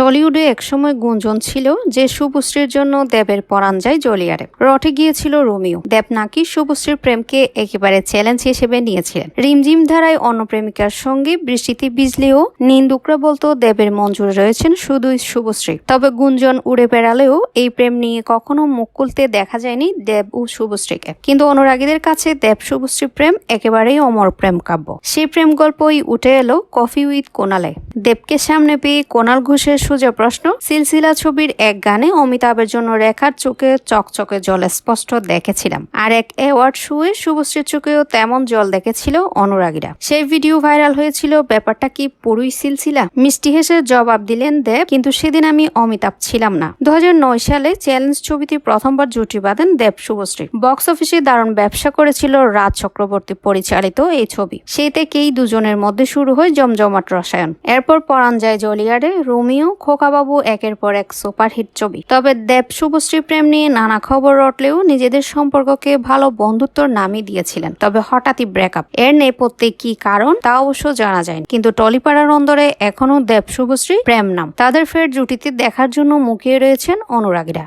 টলিউডে একসময় গুঞ্জন ছিল যে শুভশ্রীর জন্য দেবের পরাণ যায় জলিয়ারে। রটে গিয়েছিল রোমিও। দেব নাকি শুভশ্রীর প্রেমকে একেবারে চ্যালেঞ্জ হিসেবে নিয়েছিলেন। রিমঝিম ধারায় অন্য প্রেমিকার সঙ্গে বৃষ্টিতে বিজলেও নিন্দুকরা বলতো দেবের মঞ্জুর রয়েছেন শুধুই শুভশ্রী। তবে গুঞ্জন উড়ে বেড়ালেও এই প্রেম নিয়ে কখনো মুখ খুলতে দেখা যায়নি দেব ও শুভশ্রীকে। কিন্তু অনুরাগীদের কাছে দেব শুভশ্রী প্রেম একেবারেই অমর প্রেম কাব্য। সেই প্রেম গল্পই উঠে এলো কফি উইথ কোনালে। দেবকে সামনে পেয়ে কোনাল ঘোষের সোজা প্রশ্ন। সিলসিলা ছবির এক গানে অমিতাভের জন্য রেখার চোখে চকচকে জল স্পষ্ট দেখেছিলাম। আর এক অ্যাওয়ার্ড শুয়ে শুভশ্রীর চোখেও তেমন জল দেখেছিল অনুরাগীরা। সেই ভিডিও ভাইরাল হয়েছিল, ব্যাপারটা কি পুরুই সিলসিলা? মিষ্টি হেসে জবাব দিলেন দেব, কিন্তু সেদিন আমি অমিতাভ ছিলাম না। দু হাজার নয় সালে চ্যালেঞ্জ ছবিতে প্রথমবার জুটি বাঁধেন দেব শুভশ্রী। বক্স অফিসে দারুণ ব্যবসা করেছিল রাজ চক্রবর্তী পরিচালিত এই ছবি। সেই থেকেই দুজনের মধ্যে শুরু হয় জমজমাট রসায়ন। এরপর পরাণ যায় জলিয়ারে, রোমিও খোকাবাবু একের পর এক সুপারহিট ছবি। তবে দেব শুভশ্রী প্রেম নিয়ে নানা খবর রটলেও নিজেদের সম্পর্ককে ভালো বন্ধুত্বর নামই দিয়েছিলেন। তবে হঠাৎই ব্রেকআপ এর নেপথ্যে কি কারণ তা অবশ্য জানা যায়নি। কিন্তু টলিপাড়ার অন্দরে এখনও দেব শুভশ্রী প্রেম নাম। তাদের ফের জুটিতে দেখার জন্য মুখিয়ে রয়েছেন অনুরাগীরা।